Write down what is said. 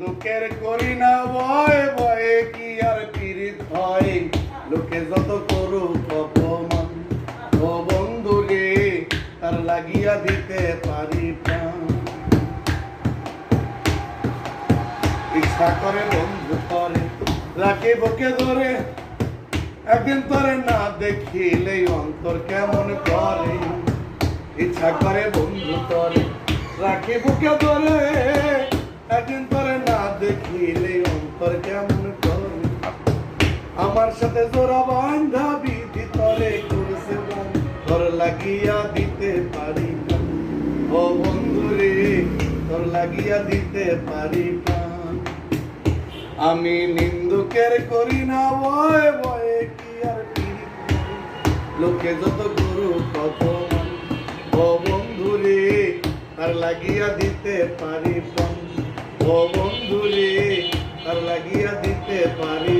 দুঃখের করি না, ভয় ভয়ে কি আর পীড়িত হয়? লোকে যত করুক অপমান, ও বন্ধু রে তার লাগিয়া দিতে পারি ইচ্ছা করে বন্ধু করে, রাখে বুকে ধরে। একদিন তোরে না দেখিলেই অন্তর কেমন করে। ইচ্ছা করে বন্ধু তোরে রাখে বুকে ধরে। একদিন তোরে না দেখিলে অন্তর কেমন করে আমার সাথে জোড়া বান্ধা বিধি তরে করেছে তোর লাগিয়া দিতে পারি না। ও বন্ধু রে, তোর লাগিয়া দিতে পারি প্রাণ আমি নিন্দুকের করি না, ভয়, ভয়ে কি আর। লোকে যত গুরু কত। ও বন্ধু রে, তার লাগিয়া দিতে পারি ও বন্ধু রে লাগিয়া দিতে পারি